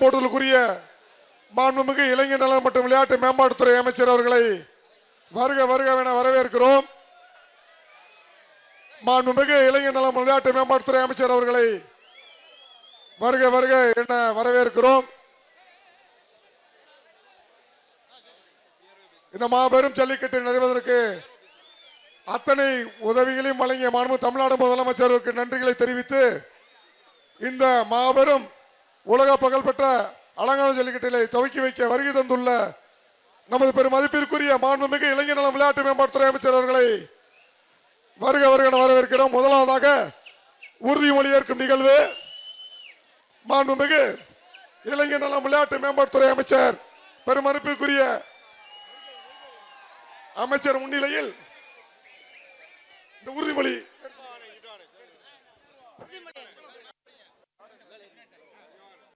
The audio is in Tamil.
கோஷம் போடுதலுக்குரிய மாண்புமிகு இளைஞர் நலன் மற்றும் விளையாட்டு மேம்பாட்டுத்துறை அமைச்சர் அவர்களை வருக வருக என வரவேற்கிறோம். மாண்புமிகு இளைஞர் நலம் விளையாட்டு மேம்பாட்டுத்துறை அமைச்சர் அவர்களை வருக வருக என வரவேற்கிறோம். இந்த மாபெரும் ஜல்லிக்கட்டு நிறைவதற்கு அத்தனை உதவிகளையும் வழங்கிய மாண்பு தமிழ்நாடு முதலமைச்சருக்கு நன்றிகளை தெரிவித்து இந்த மாபெரும் உலக புகழ்பெற்ற அலங்கான ஜல்லிக்கட்டிலே துவக்கி வைக்க வருகை தந்துள்ள நமது பெரும் மதிப்பிற்குரிய மாண்புமிகு இளைஞர் நலம் விளையாட்டு மேம்பாட்டுத்துறை அமைச்சர் அவர்களை வருக வருக வரவேற்கிறோம். முதலாவதாக உறுதிமொழி ஏற்கும் நிகழ்வு. மாண்புமிகு இளைஞர் நலம் விளையாட்டு மேம்பாட்டுத்துறை அமைச்சர் பெரும் மதிப்பிற்குரிய அமைச்சர் முன்னிலையில் இந்த உறுதிமொழி